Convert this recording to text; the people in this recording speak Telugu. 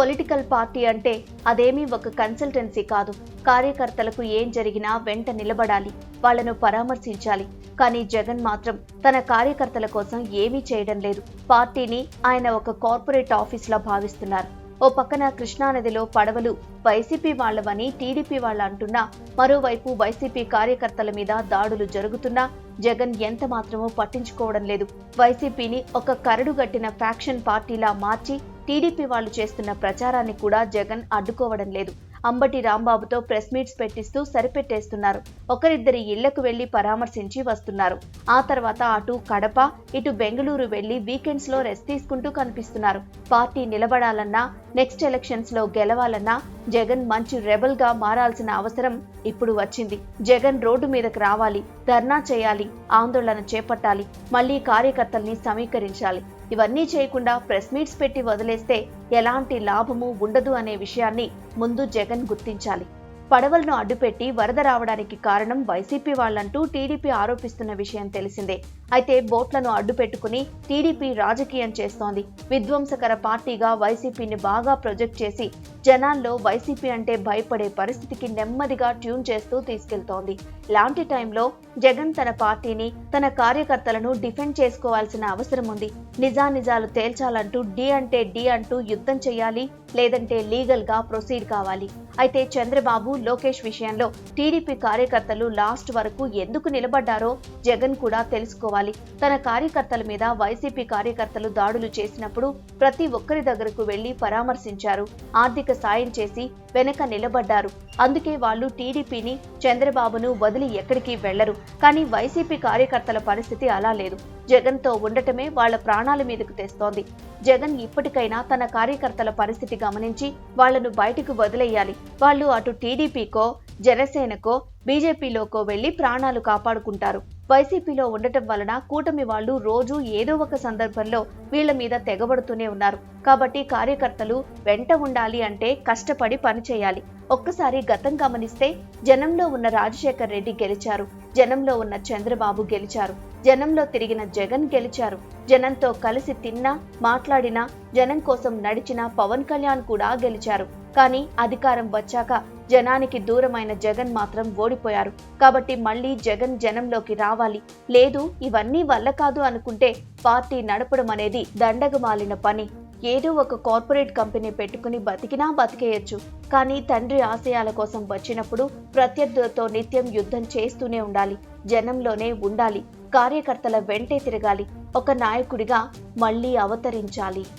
పొలిటికల్ పార్టీ అంటే అదేమీ ఒక కన్సల్టెన్సీ కాదు. కార్యకర్తలకు ఏం జరిగినా వెంట నిలబడాలి వాళ్ళను పరామర్శించాలి. కానీ జగన్ మాత్రం తన కార్యకర్తల కోసం ఏమీ చేయడం లేదు. పార్టీని ఆయన ఒక కార్పొరేట్ ఆఫీస్లా భావిస్తున్నారు. ఓ పక్కన కృష్ణానదిలో పడవలు వైసీపీ వాళ్ళవని టీడీపీ వాళ్ళు అంటున్నా మరోవైపు వైసీపీ కార్యకర్తల మీద దాడులు జరుగుతున్నా జగన్ ఎంత మాత్రమో పట్టించుకోవడం లేదు. వైసీపీని ఒక కరడుగట్టిన ఫ్యాక్షన్ పార్టీలా మార్చి టీడీపీ వాళ్ళు చేస్తున్న ప్రచారాన్ని కూడా జగన్ అడ్డుకోవడం లేదు. అంబటి రాంబాబుతో ప్రెస్ మీట్స్ పెట్టిస్తూ సరిపెట్టేస్తున్నారు. ఒకరిద్దరి ఇళ్ళకు వెళ్ళి పరామర్శించి వస్తున్నారు. ఆ తర్వాత అటు కడప ఇటు బెంగళూరు వెళ్ళి వీకెండ్స్లో రెస్ట్ తీసుకుంటూ కనిపిస్తున్నారు. పార్టీ నిలబడాలన్నా నెక్స్ట్ ఎలక్షన్స్లో గెలవాలన్నా జగన్ మంచి రెబల్గా మారాల్సిన అవసరం ఇప్పుడు వచ్చింది. జగన్ రోడ్డు మీదకు రావాలి ధర్నా చేయాలి ఆందోళన చేపట్టాలి మళ్ళీ కార్యకర్తల్ని సమీకరించాలి. ఇవన్నీ చేయకుండా ప్రెస్ మీట్స్ పెట్టి వదిలేస్తే ఎలాంటి లాభము ఉండదు అనే విషయాన్ని ముందు జగన్ గుర్తించాలి. పడవలను అడ్డుపెట్టి వరద రావడానికి కారణం వైసీపీ వాళ్ళంటూ టీడీపీ ఆరోపిస్తున్న విషయం తెలిసిందే. అయితే బోట్లను అడ్డుపెట్టుకుని టీడీపీ రాజకీయం చేస్తోంది. విధ్వంసకర పార్టీగా వైసీపీని బాగా ప్రొజెక్ట్ చేసి జనాల్లో వైసీపీ అంటే భయపడే పరిస్థితికి నెమ్మదిగా ట్యూన్ చేస్తూ తీసుకెళ్తోంది. లాంటి టైంలో జగన్ తన పార్టీని తన కార్యకర్తలను డిఫెండ్ చేసుకోవాల్సిన అవసరం ఉంది. నిజానిజాలు తేల్చాలంటూ డి అంటే డి అంటూ యుద్ధం చేయాలి లేదంటే లీగల్గా ప్రొసీడ్ కావాలి. అయితే చంద్రబాబు లోకేష్ విషయంలో టీడీపీ కార్యకర్తలు లాస్ట్ వరకు ఎందుకు నిలబడ్డారో జగన్ కూడా తెలుసుకోవాలి. తన కార్యకర్తల మీద వైసీపీ కార్యకర్తలు దాడులు చేసినప్పుడు ప్రతి ఒక్కరి దగ్గరకు వెళ్ళి పరామర్శించారు. ఆర్థిక సాయం చేసి వెనక నిలబడ్డారు. అందుకే వాళ్ళు టీడీపీని చంద్రబాబును వదిలి ఎక్కడికి వెళ్ళరు. కానీ వైసీపీ కార్యకర్తల పరిస్థితి అలా లేదు. జగన్తో ఉండటమే వాళ్ళ ప్రాణాల మీదకు తెస్తోంది. జగన్ ఇప్పటికైనా తన కార్యకర్తల పరిస్థితి గమనించి వాళ్ళను బయటకు వదిలేయాలి. వాళ్ళు అటు టీడీపీకో జనసేనకో బీజేపీలోకో వెళ్ళి ప్రాణాలు కాపాడుకుంటారు. వైసీపీలో ఉండటం వలన కూటమి వాళ్ళు రోజు ఏదో ఒక సందర్భంలో వీళ్ళ మీద తెగబడుతూనే ఉన్నారు. కాబట్టి కార్యకర్తలు వెంట ఉండాలి అంటే కష్టపడి పనిచేయాలి ఒక్కసారి గతం గమనిస్తే జనంలో ఉన్న రాజశేఖర్ రెడ్డి గెలిచారు. జనంలో ఉన్న చంద్రబాబు గెలిచారు. జనంలో తిరిగిన జగన్ గెలిచారు. జనంతో కలిసి తిన్నా మాట్లాడినా జనం కోసం నడిచిన పవన్ కళ్యాణ్ కూడా గెలిచారు. కానీ అధికారం వచ్చాక జనానికి దూరమైన జగన్ మాత్రం ఓడిపోయారు. కాబట్టి మళ్ళీ జగన్ జనంలోకి రావాలి. లేదు ఇవన్నీ వల్ల కాదు అనుకుంటే పార్టీ నడపడం అనేది దండగమాలిన పని. ఏదో ఒక కార్పొరేట్ కంపెనీ పెట్టుకుని బతికినా బతికేయచ్చు. కానీ తండ్రి ఆశయాల కోసం వచ్చినప్పుడు ప్రత్యర్థులతో నిత్యం యుద్ధం చేస్తూనే ఉండాలి. జనంలోనే ఉండాలి. కార్యకర్తల వెంటే తిరగాలి. ఒక నాయకుడిగా మళ్ళీ అవతరించాలి.